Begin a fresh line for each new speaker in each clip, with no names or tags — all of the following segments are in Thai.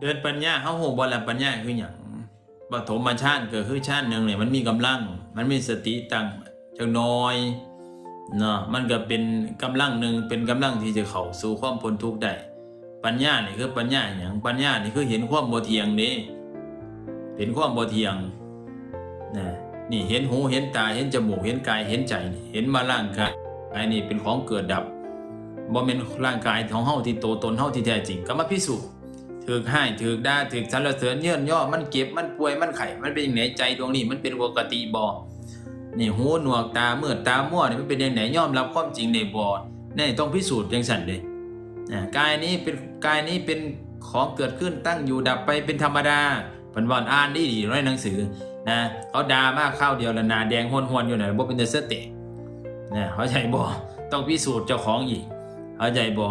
เดินปัญญาเฮาฮู้บ่ล่ะปัญญาคือหยังปฐมฌานก็คือฌานหนึ่งเนี่ยมันมีกำลัง มันมีสติตั้งจักหน้อยเนาะมันก็เป็นกำลังหนึ่งเป็นกำลังที่จะเข้าสู่ความพ้นทุกข์ได้ปัญญานี่คือปัญญาหยังปัญญานี่คือเห็นความบ่เที่ยงเด้เห็นความบ่เที่ยงนะนี่เห็นหูเห็นตาเห็นจมูกเห็นกายเห็นใจเห็นมาร่างกายกายนี่เป็นของเกิดดับบ่แม่นร่างกายของเฮาที่โตตนเฮาที่แท้จริงก็มาพิสูจน์ ถือให้ถือกด่าถือสรรเสริญเยื่อนย่อมันเก็บมันป่วยมันไข้มันเป็นอย่างไหนใจดวงนี้มันเป็นปกติบ่นี่หูหนวกตามืดตามั่วนี่มันเป็นอย่างไหนย่อมรับความจริงในบ่นี่ต้องพิสูจน์จังซั่นเด้นะกายนี้เป็นกายนี้เป็นของเกิดขึ้นตั้งอยู่ดับไปเป็นธรรมดาเพิ่นว่าอ่านดีดีในหนังสือนะเขาด่ามากข้าวเดียวละนาแดงห้วนอยู่น่ะบ่เป็นตาสตินะเขาใจบ่ต้องพิสูจน์เจ้าของอีกเขาใจบ่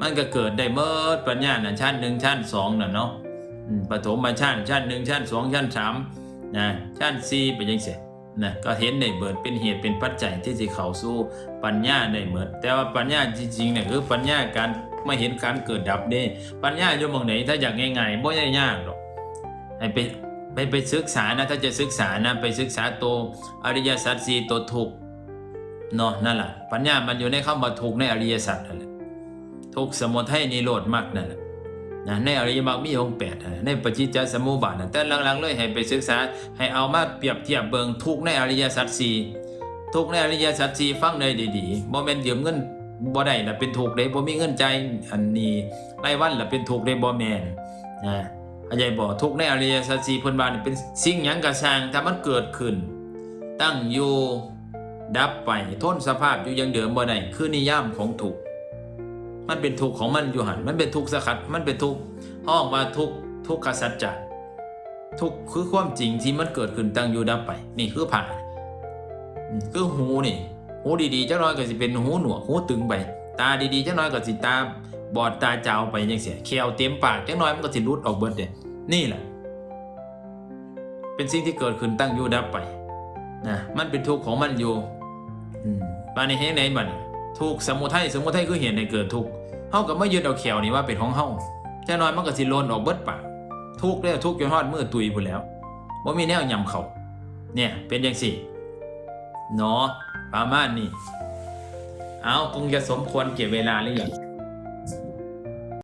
มันก็เกิดได้เมื่อปัญญาน่ะชั้นหนึ่งชั้นสองน่ะเนาะอืมปฐมมาชั้นชั้นหนึ่งชั้นสองชั้นสามนะชั้นสี่เป็นยังไงนะก็เห็นได้เบิดเป็นเหตุเป็นปัจจัยที่จะเข้าสู่ปัญญาได้เมิดแต่ว่าปัญญาจริงๆเนี่ยคือปัญญาการไม่เห็นการเกิดดับเด้ปัญญาอยู่มองไหนถ้าอยากง่ายๆบ่ยยากหรอกให้ไปไปไปศึกษานะถ้าจะศึกษานะไปศึกษาตัวอริยสัจสี่ตัวทุกเนาะนั่นแหละปัญญามันอยู่ในคำว่าทุกในอริยสัจนั่นแหละ ทุกสมุทัยนิโรธมรรคนั่นแหละนะในอริยมรรคมีองค์แปดในปฏิจจสมุปบาทแต่หลังๆเลยให้ไปศึกษา ให้เอามาเปรียบเทียบเบิงทุกในอริยสัจสี่ทุกในอริยสัจสี่ฟังได้ดีๆบ่แม่นยืมเงินบ่ได้ละเป็นทุกข์ได้บ่มีเงินใจอันนี้รายวันละเป็นทุกข์ได้บ่แมนนะเข้าใจบ่ทุกในอริยสัจสี่พิ่นว่านเป็นสิ่งหยังก็สร้างถ้ามันเกิดขึ้น ตั้งอยู่ดับไปทนสภาพอยู่อยังเดิมบ่ได้คือนิยามของทุก มันเป็นทุกข์ของมันอยู่หันมันเป็นทุกข์สกัดมันเป็นทุกข์ห้องว่าทุกข์ทุกขสัจจะทุกข์คือความจริงที่มันเกิดขึ้นตั้งอยู่ดับไป นี่คือผ่าอืมคือหูนี่ หูดีๆเจ้าน้อยก็สิเป็นหูหนวกหูตึงไป ตาดีๆเจ้าน้อยก็สิตาบอดตาเจ้าไปยังเสียแควเต็มปากเจ้าน้อยมันก็สิรุดออกเบิดเด้นี่แหละเป็นสิ่งที่เกิดขึ้นตั้งอยู่ดับไปนะมันเป็นทุกข์ของมันอยู่อืมานในเฮ็ดไหนบัดนี้ ทุกสมุทัยสมุทัยคือเหตุในเกิดทุกเฮากับไม่ยึดเอาแขวนี่ว่าเป็นของเฮาจะน้อยมันก็สิโลนออกเบิดปากทุกแล้วทุกจนฮอดมือตุยพุ่นแล้วว่ามีแนวยำเขาเนี่ยเป็นอย่างสี่เนาะประมาณนี้เอาคงจะสมควรเก็บเวลาหรือยัง